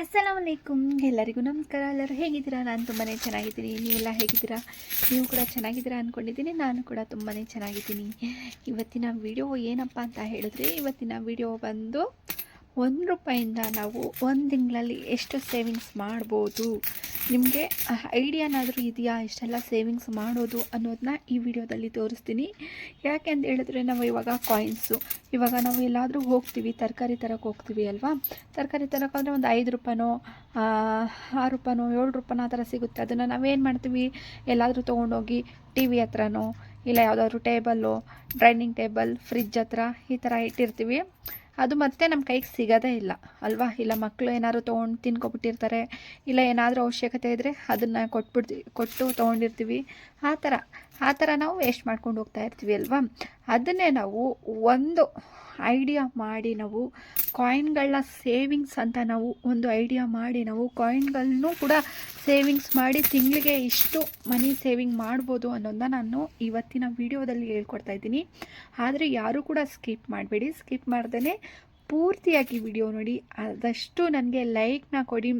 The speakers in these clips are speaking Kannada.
ಅಸ್ಸಲಾಮ್ ಅಲೈಕುಮ್ ಎಲ್ಲರಿಗೂ ನಮಸ್ಕಾರ, ಎಲ್ಲರೂ ಹೇಗಿದ್ದೀರಾ? ನಾನು ತುಂಬಾ ಚೆನ್ನಾಗಿದ್ದೀನಿ. ನೀವೆಲ್ಲ ಹೇಗಿದ್ದೀರಾ? ನೀವು ಕೂಡ ಚೆನ್ನಾಗಿದ್ದೀರಾ ಅಂದ್ಕೊಂಡಿದ್ದೀನಿ ನಾನು ಕೂಡ ತುಂಬಾ ಚೆನ್ನಾಗಿದ್ದೀನಿ. ಇವತ್ತಿನ ವಿಡಿಯೋ ಏನಪ್ಪ ಅಂತ ಹೇಳಿದ್ರೆ, ಇವತ್ತಿನ ವಿಡಿಯೋ ಬಂದು ಒಂದು ರೂಪಾಯಿಂದ ನಾವು ಒಂದು ತಿಂಗಳಲ್ಲಿ ಎಷ್ಟು ಸೇವಿಂಗ್ಸ್ ಮಾಡ್ಬೋದು? ನಿಮಗೆ ಐಡಿಯಾನಾದರೂ ಇದೆಯಾ ಇಷ್ಟೆಲ್ಲ ಸೇವಿಂಗ್ಸ್ ಮಾಡೋದು ಅನ್ನೋದನ್ನ ಈ ವಿಡಿಯೋದಲ್ಲಿ ತೋರಿಸ್ತೀನಿ. ಯಾಕೆ ಅಂತ ಹೇಳಿದ್ರೆ ನಾವು ಇವಾಗ ಕಾಯಿನ್ಸು ಇವಾಗ ನಾವು ಎಲ್ಲಾದರೂ ಹೋಗ್ತೀವಿ ತರಕಾರಿ ತರಕ್ಕೆ ಹೋಗ್ತೀವಿ ಅಲ್ವಾ? ತರಕಾರಿ ತರಕ್ಕೆ ಒಂದು ಐದು ರೂಪಾಯಿನೋ ಆ, ಆರು ರೂಪಾಯಿನೋ ಏಳು ರೂಪಾಯೋ ಆ ಥರ ಸಿಗುತ್ತೆ. ಅದನ್ನು ನಾವೇನು ಮಾಡ್ತೀವಿ? ಎಲ್ಲಾದರೂ ತೊಗೊಂಡೋಗಿ ಟಿ ವಿ ಹತ್ರನೋ ಇಲ್ಲ ಯಾವುದಾದ್ರು ಟೇಬಲ್ಲು ಡೈನಿಂಗ್ ಟೇಬಲ್ ಫ್ರಿಜ್ ಹತ್ರ ಈ ಥರ ಇಟ್ಟಿರ್ತೀವಿ. ಅದು ಮತ್ತೆ ನಮ್ಮ ಕೈಗೆ ಸಿಗೋದೇ ಇಲ್ಲ. ಅಲ್ವಾ? ಇಲ್ಲ ಮಕ್ಕಳು ಏನಾದ್ರು ತೊಗೊಂಡು ತಿನ್ಕೊಬಿಟ್ಟಿರ್ತಾರೆ, ಇಲ್ಲ ಏನಾದರೂ ಅವಶ್ಯಕತೆ ಇದ್ದರೆ ಅದನ್ನು ಕೊಟ್ಬಿಡ್ತೀವಿ ಕೊಟ್ಟು ತೊಗೊಂಡಿರ್ತೀವಿ. ಆ ಥರ. ಆ ಥರ ನಾವು ವೇಸ್ಟ್ ಮಾಡ್ಕೊಂಡು ಹೋಗ್ತಾ ಇರ್ತೀವಿ ಅಲ್ವಾ? ಅದನ್ನೇ ನಾವು ಒಂದು ಐಡಿಯಾ ಮಾಡಿ ನಾವು ಕಾಯಿನ್ಗಳನ್ನ ಸೇವಿಂಗ್ಸ್ ಅಂತ ನಾವು ಒಂದು ಐಡಿಯಾ ಮಾಡಿ ನಾವು ಕಾಯಿನ್ಗಳನ್ನೂ ಕೂಡ ಸೇವಿಂಗ್ಸ್ ಮಾಡಿ ತಿಂಗಳಿಗೆ ಇಷ್ಟು ಮನಿ ಸೇವಿಂಗ್ ಮಾಡ್ಬೋದು ಅನ್ನೋದನ್ನ ನಾನು ಇವತ್ತಿನ ವಿಡಿಯೋದಲ್ಲಿ ಹೇಳ್ಕೊಡ್ತಾ ಇದ್ದೀನಿ. ಆದರೆ ಯಾರೂ ಕೂಡ ಸ್ಕಿಪ್ ಮಾಡಬೇಡಿ. ಸ್ಕಿಪ್ ಮಾಡ್ದೇ ಪೂರ್ತಿಯಾಗಿ ವಿಡಿಯೋ ನೋಡಿ. ಆದಷ್ಟು ನನಗೆ ಲೈಕ್ನ ಕೊಡಿ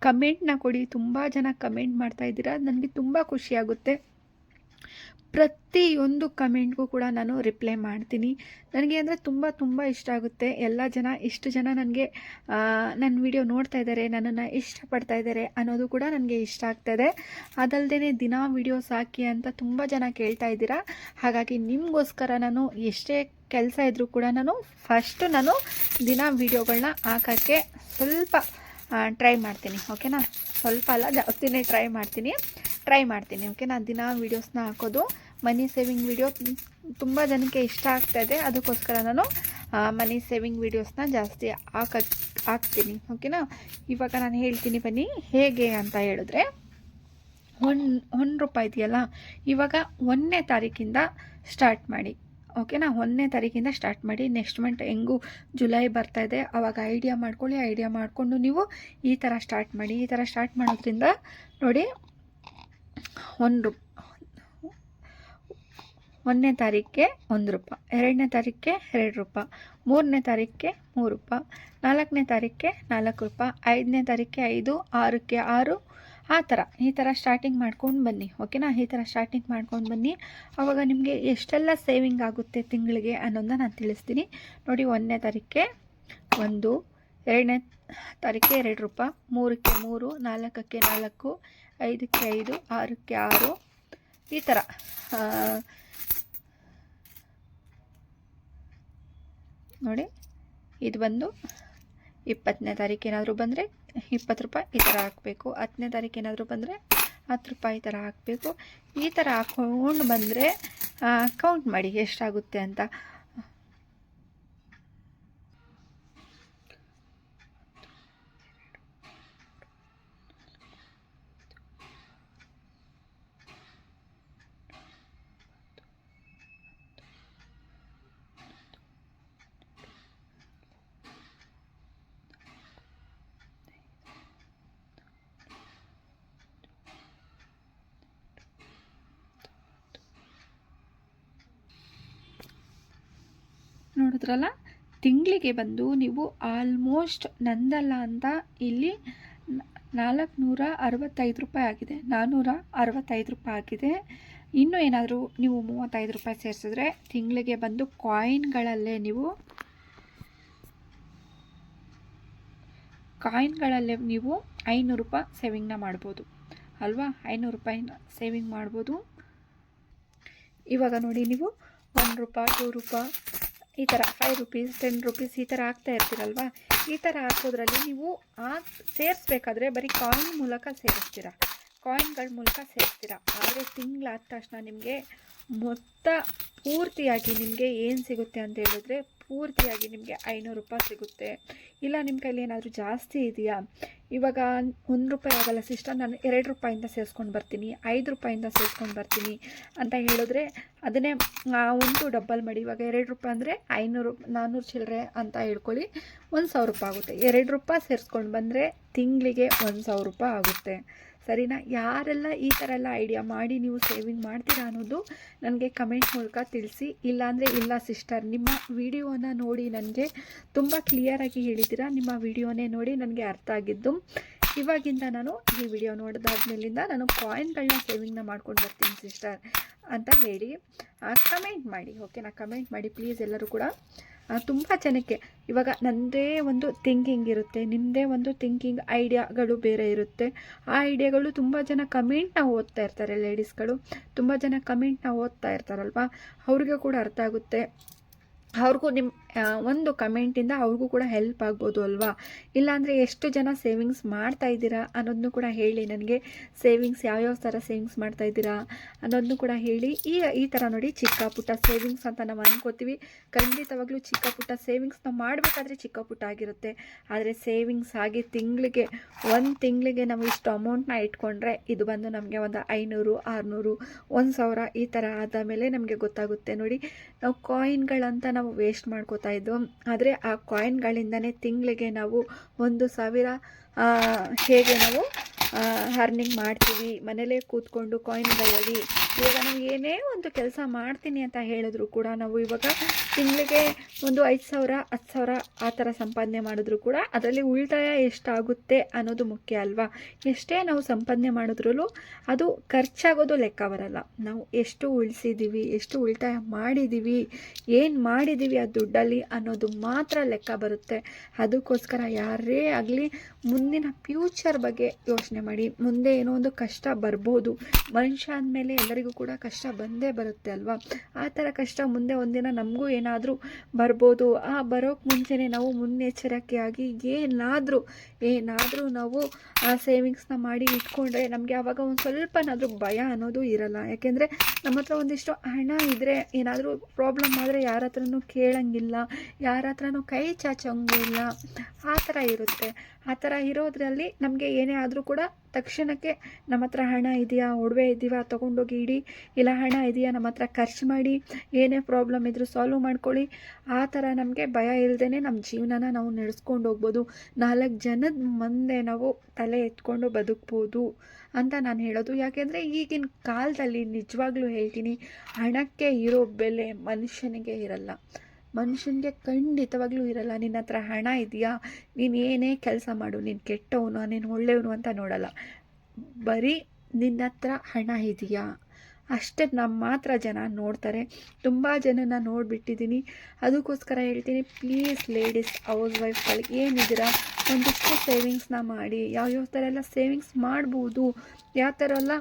ಕಮೆಂಟ್ನ ಕೊಡಿ. ತುಂಬ ಜನ ಕಮೆಂಟ್ ಮಾಡ್ತಾ ಇದ್ದೀರಾ. ನನಗೆ ತುಂಬ ಖುಷಿಯಾಗುತ್ತೆ ಪ್ರತಿಯೊಂದು ಕಮೆಂಟ್ಗೂ ಕೂಡ ನಾನು ರಿಪ್ಲೈ ಮಾಡ್ತೀನಿ. ನನಗೆ ಅಂದರೆ ತುಂಬ ತುಂಬ ಇಷ್ಟ ಆಗುತ್ತೆ. ಎಲ್ಲ ಜನ ಇಷ್ಟು ಜನ ನನಗೆ ನನ್ನ ವಿಡಿಯೋ ನೋಡ್ತಾ ಇದ್ದಾರೆ, ನನ್ನನ್ನು ಇಷ್ಟಪಡ್ತಾ ಇದ್ದಾರೆ ಅನ್ನೋದು ಕೂಡ ನನಗೆ ಇಷ್ಟ ಆಗ್ತಾಯಿದೆ ಅದಲ್ಲದೆ ದಿನ ವಿಡಿಯೋಸ್ ಹಾಕಿ ಅಂತ ತುಂಬ ಜನ ಕೇಳ್ತಾ ಇದ್ದೀರಾ. ಹಾಗಾಗಿ ನಿಮಗೋಸ್ಕರ ನಾನು ಎಷ್ಟೇ ಕೆಲಸ ಇದ್ದರೂ ಕೂಡ ನಾನು ಫಸ್ಟು ನಾನು ದಿನ ವೀಡಿಯೋಗಳನ್ನ ಹಾಕೋಕ್ಕೆ ಸ್ವಲ್ಪ ಟ್ರೈ ಮಾಡ್ತೀನಿ. ಓಕೆನಾ ಸ್ವಲ್ಪ ಅಲ್ಲ, ಜಾಸ್ತಿನೇ ಟ್ರೈ ಮಾಡ್ತೀನಿ. ಟ್ರೈ ಮಾಡ್ತೀನಿ ಓಕೆ ನಾನು ದಿನ ವೀಡಿಯೋಸ್ನ ಹಾಕೋದು. ಮನಿ ಸೇವಿಂಗ್ ವೀಡಿಯೋ ತುಂಬ ಜನಕ್ಕೆ ಇಷ್ಟ ಆಗ್ತಾ ಇದೆ ಅದಕ್ಕೋಸ್ಕರ ನಾನು ಮನಿ ಸೇವಿಂಗ್ ವೀಡಿಯೋಸ್ನ ಜಾಸ್ತಿ ಹಾಕ ಹಾಕ್ತೀನಿ ಓಕೆನಾ ಇವಾಗ ನಾನು ಹೇಳ್ತೀನಿ ಬನ್ನಿ, ಹೇಗೆ ಅಂತ ಹೇಳಿದ್ರೆ ಒನ್ ಒನ್ ರೂಪಾಯಿ ಇದೆಯಲ್ಲ, ಇವಾಗ ಒಂದನೇ ತಾರೀಕಿಂದ ಸ್ಟಾರ್ಟ್ ಮಾಡಿ ಓಕೆನಾ ಒಂದನೇ ತಾರೀಕಿಂದ ಸ್ಟಾರ್ಟ್ ಮಾಡಿ ನೆಕ್ಸ್ಟ್ ಮಂತ್ ಹೆಂಗೂ ಜುಲೈ ಬರ್ತಾ ಇದೆ ಆವಾಗ ಐಡಿಯಾ ಮಾಡ್ಕೊಳ್ಳಿ ಐಡಿಯಾ ಮಾಡಿಕೊಂಡು ನೀವು ಈ ಥರ ಸ್ಟಾರ್ಟ್ ಮಾಡಿ, ಈ ಥರ ಸ್ಟಾರ್ಟ್ ಮಾಡೋದ್ರಿಂದ ನೋಡಿ ಒಂದು ರೂಪ. ಒಂದನೇ ತಾರೀಕಿಗೆ ಒಂದು ರೂಪಾಯಿ ಎರಡನೇ ತಾರೀಕಿಗೆ ಎರಡು ರೂಪಾಯಿ ಮೂರನೇ ತಾರೀಕಿಗೆ ಮೂರು ರೂಪಾಯಿ ನಾಲ್ಕನೇ ತಾರೀಕಿಗೆ ನಾಲ್ಕು ರೂಪಾಯಿ ಐದನೇ ತಾರೀಕಿಗೆ ಐದು, ಆರಕ್ಕೆ ಆರು. ಆ ಥರ. ಈ ಥರ ಸ್ಟಾರ್ಟಿಂಗ್ ಮಾಡ್ಕೊಂಡು ಬನ್ನಿ. ಓಕೆನಾ ಈ ಥರ ಸ್ಟಾರ್ಟಿಂಗ್ ಮಾಡ್ಕೊಂಡು ಬನ್ನಿ. ಆವಾಗ ನಿಮಗೆ ಎಷ್ಟೆಲ್ಲ ಸೇವಿಂಗ್ ಆಗುತ್ತೆ ತಿಂಗಳಿಗೆ ಅನ್ನೋದನ್ನ ನಾನು ತಿಳಿಸ್ತೀನಿ. ನೋಡಿ, ಒಂದನೇ ತಾರೀಕಿಗೆ ಒಂದು, ಎರಡನೇ ತಾರೀಕಿಗೆ ಎರಡು ರೂಪಾಯಿ ಮೂರಕ್ಕೆ ಮೂರು, ನಾಲ್ಕಕ್ಕೆ ನಾಲ್ಕು ಐದಕ್ಕೆ ಐದು, ಆರಕ್ಕೆ ಆರು, ಈ ಥರ. ನೋಡಿ, ಇದು ಬಂದು ಇಪ್ಪತ್ತನೇ ತಾರೀಕು ಏನಾದರೂ ಬಂದರೆ ಇಪ್ಪತ್ತು ರೂಪಾಯಿ ಈ ಥರ ಹಾಕಬೇಕು. ಹತ್ತನೇ ತಾರೀಕು ಏನಾದರೂ ಬಂದರೆ ಹತ್ತು ರೂಪಾಯಿ ಈ ಥರ ಹಾಕಬೇಕು. ಈ ಥರ ಹಾಕ್ಕೊಂಡು ಬಂದರೆ ಕೌಂಟ್ ಮಾಡಿ ಎಷ್ಟಾಗುತ್ತೆ ಅಂತ. ನೋಡಿದ್ರಲ್ಲ? ತಿಂಗಳಿಗೆ ಬಂದು ನೀವು ಆಲ್ಮೋಸ್ಟ್ ನಂದಲ್ಲ ಅಂತ ಇಲ್ಲಿ ನಾಲ್ಕುನೂರ ಅರವತ್ತೈದು ರೂಪಾಯಿ ಆಗಿದೆ. ನಾನ್ನೂರ ಅರವತ್ತೈದು ರೂಪಾಯಿ ಆಗಿದೆ. ಇನ್ನೂ ಏನಾದರೂ ನೀವು ಮೂವತ್ತೈದು ರೂಪಾಯಿ ಸೇರಿಸಿದ್ರೆ ತಿಂಗಳಿಗೆ ಬಂದು ಕಾಯಿನ್ಗಳಲ್ಲೇ ನೀವು ಕಾಯಿನ್ಗಳಲ್ಲೇ ನೀವು ಐನೂರು ರೂಪಾಯಿ ಸೇವಿಂಗ್ನ ಮಾಡ್ಬೋದು. ಅಲ್ವಾ? ಐನೂರು ರೂಪಾಯಿನ ಸೇವಿಂಗ್ ಮಾಡ್ಬೋದು. ಇವಾಗ ನೋಡಿ ನೀವು ಒಂದು ರೂಪಾಯಿ ಟೂ ರೂಪಾಯಿ ಈ ಥರ ಫೈವ್ ರುಪೀಸ್ ಟೆನ್ ರುಪೀಸ್ ಈ ಥರ ಹಾಕ್ತಾ ಇರ್ತೀರಲ್ವಾ? ಈ ಥರ ಹಾಕೋದ್ರಲ್ಲಿ ನೀವು ಆ ಸೇರಿಸ್ಬೇಕಾದ್ರೆ ಬರೀ ಕಾಯಿನ್ ಮೂಲಕ ಸೇರಿಸ್ತೀರ? ಕಾಯಿನ್ಗಳ ಮೂಲಕ ಸೇರಿಸ್ತೀರ? ಆದರೆ ತಿಂಗಳಾದ ತಕ್ಷಣ ನಿಮಗೆ ಮೊತ್ತ ಪೂರ್ತಿಯಾಗಿ ನಿಮಗೆ ಏನು ಸಿಗುತ್ತೆ ಅಂತ ಹೇಳಿದ್ರೆ ಪೂರ್ತಿಯಾಗಿ ನಿಮಗೆ ಐನೂರು ರೂಪಾಯಿ ಸಿಗುತ್ತೆ. ಇಲ್ಲ ನಿಮ್ಮ ಕೈಲಿ ಏನಾದರೂ ಜಾಸ್ತಿ ಇದೆಯಾ? ಇವಾಗ ಒಂದು ರೂಪಾಯಿ ಆಗಲ್ಲ ಸಿಸ್ಟರ್, ನಾನು ಎರಡು ರೂಪಾಯಿಂದ ಸೇರಿಸ್ಕೊಂಡು ಬರ್ತೀನಿ, ಐದು ರೂಪಾಯಿಂದ ಸೇರಿಸ್ಕೊಂಡು ಬರ್ತೀನಿ ಅಂತ ಹೇಳಿದ್ರೆ ಅದನ್ನೇ ಒಂದು ಡಬ್ಬಲ್ ಮಾಡಿ, ಇವಾಗ ಎರಡು ರೂಪಾಯಿ ಅಂದರೆ ಐನೂರು ನಾನ್ನೂರು ಚಿಲ್ಲರೆ ಅಂತ ಹೇಳ್ಕೊಳ್ಳಿ, ಒಂದು ಸಾವಿರ ರೂಪಾಯಿ ಆಗುತ್ತೆ. ಎರಡು ರೂಪಾಯಿ ಸೇರಿಸ್ಕೊಂಡು ಬಂದರೆ ತಿಂಗಳಿಗೆ ಒಂದು ಸಾವಿರ ರೂಪಾಯಿ ಆಗುತ್ತೆ. ಸರಿನಾ? ಯಾರೆಲ್ಲ ಈ ಥರ ಎಲ್ಲ ಐಡಿಯಾ ಮಾಡಿ ನೀವು ಸೇವಿಂಗ್ ಮಾಡ್ತೀರಾ ಅನ್ನೋದು ನನಗೆ ಕಮೆಂಟ್ ಮೂಲಕ ತಿಳಿಸಿ. ಇಲ್ಲಾಂದರೆ ಇಲ್ಲ ಸಿಸ್ಟರ್ ನಿಮ್ಮ ವಿಡಿಯೋನ ನೋಡಿ ನನಗೆ ತುಂಬ ಕ್ಲಿಯರಾಗಿ ಹೇಳಿದ್ದೀರಾ? ನಿಮ್ಮ ವಿಡಿಯೋನೇ ನೋಡಿ ನನಗೆ ಅರ್ಥ ಆಗಿದ್ದು. ಇವಾಗಿಂದ ನಾನು ಈ ವಿಡಿಯೋ ನೋಡಿದಾದ್ಮೇಲಿಂದ ನಾನು ಕಾಯಿನ್ಗಳನ್ನ ಸೇವಿಂಗ್ನ ಮಾಡ್ಕೊಂಡು ಬರ್ತೀನಿ ಸಿಸ್ಟರ್ ಅಂತ ಹೇಳಿ. ಕಮೆಂಟ್ ಮಾಡಿ ಓಕೆನಾ ಕಮೆಂಟ್ ಮಾಡಿ ಪ್ಲೀಸ್ ಎಲ್ಲರೂ ಕೂಡ. ತುಂಬ ಜನಕ್ಕೆ ಇವಾಗ ನನ್ನದೇ ಒಂದು ಥಿಂಕಿಂಗ್ ಇರುತ್ತೆ ನಿಮ್ಮದೇ ಒಂದು ಥಿಂಕಿಂಗ್ ಐಡಿಯಾಗಳು ಬೇರೆ ಇರುತ್ತೆ. ಆ ಐಡಿಯಾಗಳು ತುಂಬ ಜನ ಕಮೆಂಟ್ನ ಓದ್ತಾ ಇರ್ತಾರೆ ಲೇಡೀಸ್ಗಳು ತುಂಬ ಜನ ಕಮೆಂಟ್ನ ಓದ್ತಾ ಇರ್ತಾರಲ್ವಾ? ಅವ್ರಿಗೆ ಕೂಡ ಅರ್ಥ ಆಗುತ್ತೆ. ಅವ್ರಿಗೂ ನಿಮ್ಮ ಒಂದು ಕಮೆಂಟಿಂದ ಅವ್ರಿಗೂ ಕೂಡ ಹೆಲ್ಪ್ ಆಗ್ಬೋದು ಅಲ್ವಾ? ಇಲ್ಲಾಂದರೆ ಎಷ್ಟು ಜನ ಸೇವಿಂಗ್ಸ್ ಮಾಡ್ತಾ ಇದ್ದೀರಾ ಅನ್ನೋದನ್ನು ಕೂಡ ಹೇಳಿ ನನಗೆ. ಸೇವಿಂಗ್ಸ್ ಯಾವ್ಯಾವ ಥರ ಸೇವಿಂಗ್ಸ್ ಮಾಡ್ತಾ ಇದ್ದೀರಾ ಅನ್ನೋದನ್ನು ಕೂಡ ಹೇಳಿ. ಈ ಈ ಥರ ನೋಡಿ ಚಿಕ್ಕ ಪುಟ್ಟ ಸೇವಿಂಗ್ಸ್ ಅಂತ ನಾವು ಅನ್ಕೋತೀವಿ. ಖಂಡಿತವಾಗ್ಲೂ ಚಿಕ್ಕ ಪುಟ್ಟ ಸೇವಿಂಗ್ಸ್ನ ಮಾಡಬೇಕಾದ್ರೆ ಚಿಕ್ಕ ಪುಟ್ಟ ಆಗಿರುತ್ತೆ. ಆದರೆ ಸೇವಿಂಗ್ಸ್ ಆಗಿ ತಿಂಗಳಿಗೆ, ಒಂದು ತಿಂಗಳಿಗೆ ನಾವು ಇಷ್ಟು ಅಮೌಂಟ್ನ ಇಟ್ಕೊಂಡ್ರೆ ಇದು ಬಂದು ನಮಗೆ ಒಂದು ಐನೂರು, ಆರುನೂರು, ಒಂದು ಸಾವಿರ ಈ ಥರ ಆದ ಮೇಲೆ ನಮಗೆ ಗೊತ್ತಾಗುತ್ತೆ ನೋಡಿ. ನಾವು ಕಾಯಿನ್ಗಳಂತ ನಾವು ವೇಸ್ಟ್ ಮಾಡ್ಕೋತಾ ಇದ್ವು. ಆದರೆ ಆ ಕಾಯಿನ್ಗಳಿಂದನೇ ತಿಂಗಳಿಗೆ ನಾವು ಒಂದು ಸಾವಿರ ಹೇಗೆ ನಾವು ಅರ್ನಿಂಗ್ ಮಾಡ್ತೀವಿ, ಮನೇಲೇ ಕೂತ್ಕೊಂಡು ಕಾಯಿನ್ಗಳಲ್ಲಿ ಇವಾಗ ನಾವು ಏನೇ ಒಂದು ಕೆಲಸ ಮಾಡ್ತೀನಿ ಅಂತ ಹೇಳಿದ್ರು ಕೂಡ ನಾವು ಇವಾಗ ತಿಂಗಳಿಗೆ ಒಂದು ಐದು ಸಾವಿರ ಹತ್ತು ಸಾವಿರ ಆ ಥರ ಸಂಪಾದನೆ ಮಾಡಿದ್ರು ಕೂಡ ಅದರಲ್ಲಿ ಉಳಿತಾಯ ಎಷ್ಟಾಗುತ್ತೆ ಅನ್ನೋದು ಮುಖ್ಯ ಅಲ್ವಾ? ಎಷ್ಟೇ ನಾವು ಸಂಪಾದನೆ ಮಾಡಿದ್ರೂ ಅದು ಖರ್ಚಾಗೋದು ಲೆಕ್ಕ ಬರಲ್ಲ. ನಾವು ಎಷ್ಟು ಉಳಿಸಿದ್ದೀವಿ ಎಷ್ಟು ಉಳಿತಾಯ ಮಾಡಿದ್ದೀವಿ ಏನು ಮಾಡಿದ್ದೀವಿ ಆ ದುಡ್ಡಲ್ಲಿ ಅನ್ನೋದು ಮಾತ್ರ ಲೆಕ್ಕ ಬರುತ್ತೆ. ಅದಕ್ಕೋಸ್ಕರ ಯಾರೇ ಆಗಲಿ ಮುಂದಿನ ಫ್ಯೂಚರ್ ಬಗ್ಗೆ ಯೋಚನೆ ಮಾಡಿ, ಮುಂದೆ ಏನೋ ಒಂದು ಕಷ್ಟ ಬರ್ಬೋದು. ಮನುಷ್ಯ ಅಂದಮೇಲೆ ಎಲ್ಲರಿಗೂ ಕೂಡ ಕಷ್ಟ ಬಂದೇ ಬರುತ್ತೆ ಅಲ್ವಾ? ಆ ಥರ ಕಷ್ಟ ಮುಂದೆ ಒಂದಿನ ನಮಗೂ ಏನಾದರೂ ಬರ್ಬೋದು. ಆ ಬರೋಕ್ಕೆ ಮುಂಚೆನೇ ನಾವು ಮುನ್ನೆಚ್ಚರಿಕೆಯಾಗಿ ಏನಾದರೂ ಏನಾದರೂ ನಾವು, ಆ ಸೇವಿಂಗ್ಸ್ನ ಮಾಡಿ ಇಟ್ಕೊಂಡ್ರೆ ನಮಗೆ ಆವಾಗ ಒಂದು ಸ್ವಲ್ಪನಾದರೂ ಭಯ ಅನ್ನೋದು ಇರಲ್ಲ. ಯಾಕೆಂದರೆ ನಮ್ಮ ಹತ್ರ ಒಂದಿಷ್ಟು ಹಣ ಇದ್ದರೆ ಏನಾದರೂ ಪ್ರಾಬ್ಲಮ್ ಆದರೆ ಯಾರ ಹತ್ರನೂ ಕೇಳಂಗಿಲ್ಲ, ಯಾರ ಹತ್ರನೂ ಕೈ ಚಾಚಂಗಿಲ್ಲ. ಆ ಥರ ಇರುತ್ತೆ. ಆ ಥರ ಇರೋದ್ರಲ್ಲಿ ನಮಗೆ ಏನೇ ಆದರೂ ಕೂಡ ತಕ್ಷಣಕ್ಕೆ ನಮ್ಮ ಹತ್ರ ಹಣ ಇದೆಯಾ? ಒಡವೆ ಇದೆಯಾ? ತೊಗೊಂಡೋಗಿ ಇಡಿ. ಇಲ್ಲ, ಹಣ ಇದೆಯಾ? ನಮ್ಮ ಹತ್ರ ಖರ್ಚು ಮಾಡಿ. ಏನೇ ಪ್ರಾಬ್ಲಮ್ ಇದ್ದರೂ ಸಾಲ್ವ್ ಮಾಡ್ಕೊಳ್ಳಿ. ಆ ಥರ ನಮಗೆ ಭಯ ಇಲ್ಲದೇ ನಮ್ಮ ಜೀವನನ ನಾವು ನಡೆಸ್ಕೊಂಡು ಹೋಗ್ಬೋದು. ನಾಲ್ಕು ಜನದ ಮುಂದೆ ನಾವು ತಲೆ ಎತ್ಕೊಂಡು ಬದುಕ್ಬೋದು ಅಂತ ನಾನು ಹೇಳೋದು. ಯಾಕೆಂದರೆ ಈಗಿನ ಕಾಲದಲ್ಲಿ ನಿಜವಾಗ್ಲೂ ಹೇಳ್ತೀನಿ, ಹಣಕ್ಕೆ ಇರೋ ಬೆಲೆ ಮನುಷ್ಯನಿಗೆ ಇರಲ್ಲ. ಮನುಷ್ಯನಿಗೆ ಖಂಡಿತವಾಗ್ಲೂ ಇರಲ್ಲ, ನಿನ್ನ ಹತ್ರ ಹಣ ಇದೆಯಾ? ನೀನು ಏನೇ ಕೆಲಸ ಮಾಡು, ನೀನು ಕೆಟ್ಟವನು, ನೀನು ಒಳ್ಳೆಯವನು ಅಂತ ನೋಡಲ್ಲ. ಬರೀ ನಿನ್ನ ಹತ್ರ ಹಣ ಇದೆಯಾ? ಅಷ್ಟೇ ನಮ್ಮ ಮಾತ್ರ ಜನ ನೋಡ್ತಾರೆ. ತುಂಬ ಜನನ ನೋಡಿಬಿಟ್ಟಿದ್ದೀನಿ ಅದಕ್ಕೋಸ್ಕರ ಹೇಳ್ತೀನಿ ಪ್ಲೀಸ್ ಲೇಡೀಸ್ ಹೌಸ್ ವೈಫ್ಗಳು ಏನಿದ್ದೀರಾ, ಒಂದಿಷ್ಟು ಸೇವಿಂಗ್ಸ್ನ ಮಾಡಿ. ಯಾವ್ಯಾವ ಥರ ಎಲ್ಲ ಸೇವಿಂಗ್ಸ್ ಮಾಡ್ಬೋದು? ಯಾವ ಥರ ಎಲ್ಲ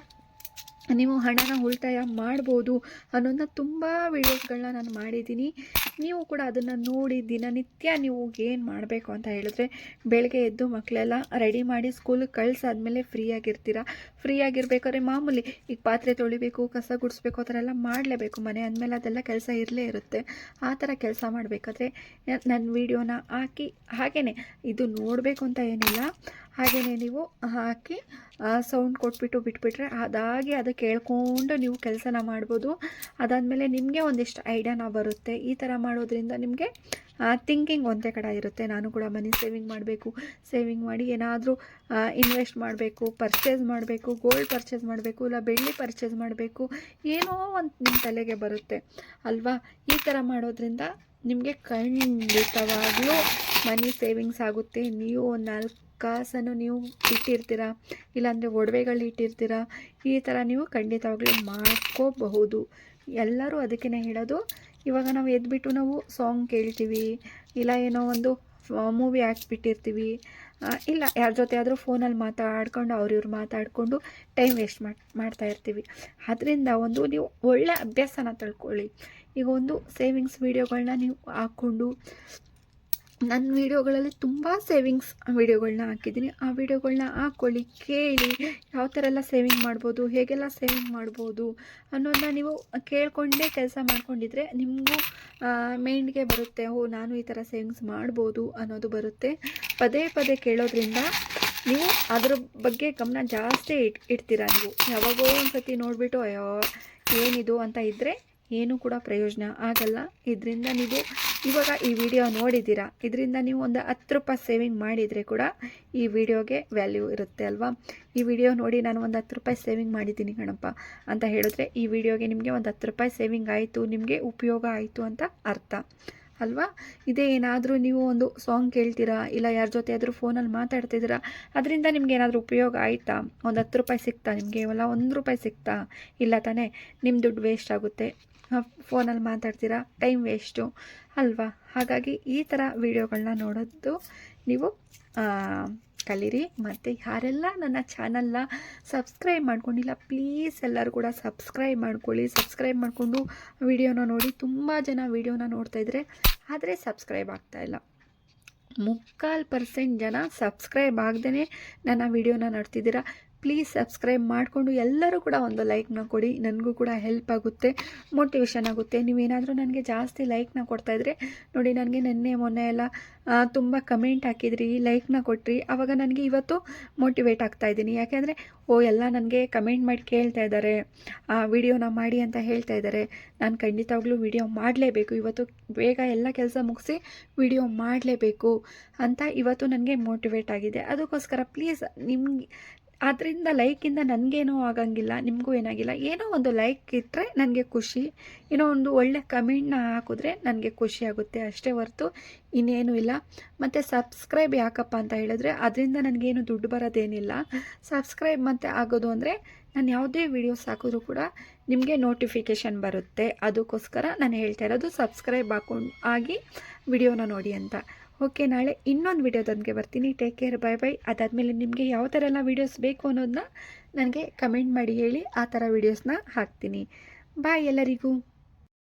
ನೀವು ಹಣನ ಉಳಿತಾಯ ಮಾಡ್ಬೋದು ಅನ್ನೋದನ್ನ ತುಂಬ ವೀಡಿಯೋಸ್ಗಳನ್ನ ನಾನು ಮಾಡಿದ್ದೀನಿ ನೀವು ಕೂಡ ಅದನ್ನು ನೋಡಿ ದಿನನಿತ್ಯ ನೀವು ಏನು ಮಾಡಬೇಕು ಅಂತ ಹೇಳಿದ್ರೆ ಬೆಳಗ್ಗೆ ಎದ್ದು ಮಕ್ಕಳೆಲ್ಲ ರೆಡಿ ಮಾಡಿ ಸ್ಕೂಲಿಗೆ ಕಳ್ಸಾದ್ಮೇಲೆ ಫ್ರೀಯಾಗಿರ್ತೀರ ಫ್ರೀಯಾಗಿರ್ಬೇಕಾದ್ರೆ ಮಾಮೂಲಿ ಈಗ ಪಾತ್ರೆ ತೊಳಿಬೇಕು, ಕಸ ಗುಡಿಸ್ಬೇಕು, ಆ ಥರ ಎಲ್ಲ ಮಾಡಲೇಬೇಕು. ಮನೆ ಅಂದಮೇಲೆ ಅದೆಲ್ಲ ಕೆಲಸ ಇರಲೇ ಇರುತ್ತೆ. ಆ ಥರ ಕೆಲಸ ಮಾಡಬೇಕಾದ್ರೆ ನನ್ನ ವೀಡಿಯೋನ ಹಾಕಿ ಹಾಗೆಯೇ ಇದು ನೋಡಬೇಕು ಅಂತ ಏನಿಲ್ಲ. ಹಾಗೆಯೇ ನೀವು ಹಾಕಿ ಸೌಂಡ್ ಕೊಟ್ಬಿಟ್ಟು ಬಿಟ್ಬಿಟ್ರೆ ಅದಾಗಿ ಅದು ಕೇಳ್ಕೊಂಡು ನೀವು ಕೆಲಸನ ಮಾಡ್ಬೋದು. ಅದಾದಮೇಲೆ ನಿಮಗೆ ಒಂದಿಷ್ಟು ಐಡಿಯಾನ ಬರುತ್ತೆ. ಈ ಥರ ಮಾಡೋದ್ರಿಂದ ನಿಮಗೆ ಥಿಂಕಿಂಗ್ ಒಂದೇ ಕಡೆ ಇರುತ್ತೆ. ನಾನು ಕೂಡ ಮನಿ ಸೇವಿಂಗ್ ಮಾಡಬೇಕು ಸೇವಿಂಗ್ ಮಾಡಿ ಏನಾದರೂ ಇನ್ವೆಸ್ಟ್ ಮಾಡಬೇಕು ಪರ್ಚೇಸ್ ಮಾಡಬೇಕು ಗೋಲ್ಡ್ ಪರ್ಚೇಸ್ ಮಾಡಬೇಕು, ಇಲ್ಲ ಬೆಳ್ಳಿ ಪರ್ಚೇಸ್ ಮಾಡಬೇಕು, ಏನೋ ಒಂದು ನಿಮ್ಮ ತಲೆಗೆ ಬರುತ್ತೆ. ಅಲ್ವಾ? ಈ ಥರ ಮಾಡೋದ್ರಿಂದ ನಿಮಗೆ ಖಂಡಿತವಾಗ್ಲೂ ಮನಿ ಸೇವಿಂಗ್ಸ್ ಆಗುತ್ತೆ. ನೀವು ಒಂದು ನಾಲ್ಕು ಕಾಸನ್ನು ನೀವು ಇಟ್ಟಿರ್ತೀರ? ಇಲ್ಲಾಂದರೆ ಒಡವೆಗಳು ಇಟ್ಟಿರ್ತೀರ? ಈ ಥರ ನೀವು ಖಂಡಿತವಾಗ್ಲೂ ಮಾಡ್ಕೋಬಹುದು. ಎಲ್ಲರೂ ಅದಕ್ಕೇ ಹೇಳೋದು, ಇವಾಗ ನಾವು ಎದ್ಬಿಟ್ಟು ನಾವು ಸಾಂಗ್ ಕೇಳ್ತೀವಿ, ಇಲ್ಲ ಏನೋ ಒಂದು ಮೂವಿ ಹಾಕ್ಬಿಟ್ಟಿರ್ತೀವಿ ಇಲ್ಲ ಯಾರ ಜೊತೆ ಆದರೂ ಫೋನಲ್ಲಿ ಮಾತಾಡ್ಕೊಂಡು ಅವ್ರಿವ್ರು ಮಾತಾಡಿಕೊಂಡು ಟೈಮ್ ವೇಸ್ಟ್ ಮಾಡಿ, ಮಾಡ್ತಾ ಇರ್ತೀವಿ. ಅದರಿಂದ ಒಂದು ನೀವು ಒಳ್ಳೆ ಅಭ್ಯಾಸನ ತಿಳ್ಕೊಳ್ಳಿ. ಈಗ ಒಂದು ಸೇವಿಂಗ್ಸ್ ವೀಡಿಯೋಗಳನ್ನ ನೀವು ಹಾಕ್ಕೊಂಡು ನನ್ನ ವೀಡಿಯೋಗಳಲ್ಲಿ ತುಂಬ ಸೇವಿಂಗ್ಸ್ ವೀಡಿಯೋಗಳನ್ನ ಹಾಕಿದ್ದೀನಿ. ಆ ವೀಡಿಯೋಗಳನ್ನ ಹಾಕ್ಕೊಳ್ಳಿ ಕೇಳಿ, ಯಾವ ಥರ ಎಲ್ಲ ಸೇವಿಂಗ್ ಮಾಡ್ಬೋದು, ಹೇಗೆಲ್ಲ ಸೇವಿಂಗ್ ಮಾಡ್ಬೋದು ಅನ್ನೋದನ್ನ ನೀವು ಕೇಳಿಕೊಂಡೇ ಕೆಲಸ ಮಾಡ್ಕೊಂಡಿದ್ರೆ ನಿಮಗೂ ಮೈಂಡ್ಗೆ ಬರುತ್ತೆ, ಓ, ನಾನು ಈ ಥರ ಸೇವಿಂಗ್ಸ್ ಮಾಡ್ಬೋದು ಅನ್ನೋದು ಬರುತ್ತೆ. ಪದೇ ಪದೇ ಕೇಳೋದ್ರಿಂದ ನೀವು ಅದ್ರ ಬಗ್ಗೆ ಗಮನ ಜಾಸ್ತಿ ಇಟ್, ಇಡ್ತೀರಾ ನೀವು. ಯಾವಾಗೋ ಒಂದು ಸತಿ ನೋಡಿಬಿಟ್ಟು, ಅಯ್ಯೋ, ಏನಿದು ಅಂತ ಇದ್ದರೆ ಏನೂ ಕೂಡ ಪ್ರಯೋಜನ ಆಗಲ್ಲ. ಇದರಿಂದ ನೀವು ಇವಾಗ ಈ ವಿಡಿಯೋ ನೋಡಿದ್ದೀರಾ? ಇದರಿಂದ ನೀವು ಒಂದು ಹತ್ತು ರೂಪಾಯಿ ಸೇವಿಂಗ್ ಮಾಡಿದರೆ ಕೂಡ ಈ ವಿಡಿಯೋಗೆ ವ್ಯಾಲ್ಯೂ ಇರುತ್ತೆ ಅಲ್ವಾ? ಈ ವಿಡಿಯೋ ನೋಡಿ ನಾನು ಒಂದು ಹತ್ತು ರೂಪಾಯಿ ಸೇವಿಂಗ್ ಮಾಡಿದ್ದೀನಿ ಕಣಪ್ಪ ಅಂತ ಹೇಳಿದ್ರೆ ಈ ವಿಡಿಯೋಗೆ ನಿಮಗೆ ಒಂದು ಹತ್ತು ರೂಪಾಯಿ ಸೇವಿಂಗ್ ಆಯಿತು, ನಿಮಗೆ ಉಪಯೋಗ ಆಯಿತು ಅಂತ ಅರ್ಥ. ಅಲ್ವಾ? ಇದೇ ಏನಾದರೂ ನೀವು ಒಂದು ಸಾಂಗ್ ಕೇಳ್ತೀರಾ? ಇಲ್ಲ ಯಾರ ಜೊತೆ ಆದರೂ ಫೋನಲ್ಲಿ ಮಾತಾಡ್ತಿದ್ದೀರಾ? ಅದರಿಂದ ನಿಮ್ಗೆ ಏನಾದರೂ ಉಪಯೋಗ ಆಯಿತಾ? ಒಂದು ಹತ್ತು ರೂಪಾಯಿ ಸಿಗ್ತಾ ನಿಮಗೆ ಇಲ್ಲ ಒಂದು ರೂಪಾಯಿ ಸಿಗ್ತಾ ಇಲ್ಲ ತಾನೇ? ನಿಮ್ಮ ದುಡ್ಡು ವೇಸ್ಟ್ ಆಗುತ್ತೆ. ಫೋನಲ್ಲಿ ಮಾತಾಡ್ತೀರಾ? Time waste. ಅಲ್ವಾ? ಹಾಗಾಗಿ ಈ ಥರ ವೀಡಿಯೋಗಳನ್ನ ನೋಡೋದು ನೀವು ಕಲೀರಿ. ಮತ್ತು ಯಾರೆಲ್ಲ ನನ್ನ ಚಾನಲ್ನ ಸಬ್ಸ್ಕ್ರೈಬ್ ಮಾಡ್ಕೊಂಡಿಲ್ಲ, ಪ್ಲೀಸ್ ಎಲ್ಲರೂ ಕೂಡ ಸಬ್ಸ್ಕ್ರೈಬ್ ಮಾಡ್ಕೊಳ್ಳಿ. ಸಬ್ಸ್ಕ್ರೈಬ್ ಮಾಡಿಕೊಂಡು ವೀಡಿಯೋನ ನೋಡಿ. ತುಂಬ ಜನ ವೀಡಿಯೋನ ನೋಡ್ತಾ ಇದ್ದಾರೆ ಆದರೆ ಸಬ್ಸ್ಕ್ರೈಬ್ ಆಗ್ತಾಯಿಲ್ಲ ಮುಕ್ಕಾಲು ಪರ್ಸೆಂಟ್ ಜನ ಸಬ್ಸ್ಕ್ರೈಬ್ ಆಗದೇ ನನ್ನ ವಿಡಿಯೋನ ನೋಡ್ತಿದ್ದೀರಾ? ಪ್ಲೀಸ್ ಸಬ್ಸ್ಕ್ರೈಬ್ ಮಾಡಿಕೊಂಡು ಎಲ್ಲರೂ ಕೂಡ ಒಂದು ಲೈಕ್ನ ಕೊಡಿ. ನನಗೂ ಕೂಡ ಹೆಲ್ಪ್ ಆಗುತ್ತೆ ಮೋಟಿವೇಶನ್ ಆಗುತ್ತೆ. ನೀವೇನಾದರೂ ನನಗೆ ಜಾಸ್ತಿ ಲೈಕ್ನ ಕೊಡ್ತಾಯಿದ್ರೆ ನೋಡಿ ನನಗೆ ನಿನ್ನೆ ಮೊನ್ನೆ ಎಲ್ಲ ತುಂಬ ಕಮೆಂಟ್ ಹಾಕಿದ್ರಿ ಲೈಕ್ನ ಕೊಟ್ರಿ. ಆವಾಗ ನನಗೆ ಇವತ್ತು ಮೋಟಿವೇಟ್ ಆಗ್ತಾ ಇದ್ದೀನಿ. ಯಾಕೆಂದರೆ, ಓ, ಎಲ್ಲ ನನಗೆ ಕಮೆಂಟ್ ಮಾಡಿ ಕೇಳ್ತಾ ಇದ್ದಾರೆ. ಆ ವಿಡಿಯೋನ ಮಾಡಿ ಅಂತ ಹೇಳ್ತಾ ಇದ್ದಾರೆ. ನಾನು ಖಂಡಿತವಾಗ್ಲೂ ವಿಡಿಯೋ ಮಾಡಲೇಬೇಕು. ಇವತ್ತು ಬೇಗ ಎಲ್ಲ ಕೆಲಸ ಮುಗಿಸಿ ವಿಡಿಯೋ ಮಾಡಲೇಬೇಕು ಅಂತ ಇವತ್ತು ನನಗೆ ಮೋಟಿವೇಟ್ ಆಗಿದೆ. ಅದಕ್ಕೋಸ್ಕರ ಪ್ಲೀಸ್ ನಿಮ್ಗೆ ಅದರಿಂದ ಲೈಕಿಂದ ನನಗೇನೂ ಆಗಂಗಿಲ್ಲ, ನಿಮಗೂ ಏನಾಗಿಲ್ಲ. ಏನೋ ಒಂದು ಲೈಕ್ ಇಟ್ಟರೆ ನನಗೆ ಖುಷಿ. ಏನೋ ಒಂದು ಒಳ್ಳೆ ಕಮೆಂಟ್ನ ಹಾಕಿದ್ರೆ ನನಗೆ ಖುಷಿ ಆಗುತ್ತೆ, ಅಷ್ಟೇ ಹೊರತು ಇನ್ನೇನೂ ಇಲ್ಲ. ಮತ್ತು ಸಬ್ಸ್ಕ್ರೈಬ್ ಯಾಕಪ್ಪ ಅಂತ ಹೇಳಿದ್ರೆ ಅದರಿಂದ ನನಗೇನು ದುಡ್ಡು ಬರೋದೇನಿಲ್ಲ. ಸಬ್ಸ್ಕ್ರೈಬ್ ಮತ್ತು ಆಗೋದು ಅಂದರೆ ನಾನು ಯಾವುದೇ ವೀಡಿಯೋಸ್ ಹಾಕಿದ್ರೂ ಕೂಡ ನಿಮಗೆ ನೋಟಿಫಿಕೇಷನ್ ಬರುತ್ತೆ. ಅದಕ್ಕೋಸ್ಕರ ನಾನು ಹೇಳ್ತಾ ಇರೋದು ಸಬ್ಸ್ಕ್ರೈಬ್ ಹಾಕೊಂಡು ಆಗಿ ವಿಡಿಯೋನ ನೋಡಿ ಅಂತ. ಓಕೆ, ನಾಳೆ ಇನ್ನೊಂದು ವಿಡಿಯೋದೊಂದಿಗೆ ಬರ್ತೀನಿ. ಟೇಕ್ ಕೇರ್ ಬೈ ಬೈ ಅದಾದಮೇಲೆ ನಿಮಗೆ ಯಾವ ಥರ ಎಲ್ಲ ವೀಡಿಯೋಸ್ ಬೇಕು ಅನ್ನೋದನ್ನ ನನಗೆ ಕಮೆಂಟ್ ಮಾಡಿ ಹೇಳಿ, ಆ ಥರ ವೀಡಿಯೋಸ್ನ ಹಾಕ್ತೀನಿ. ಬಾಯ್ ಎಲ್ಲರಿಗೂ.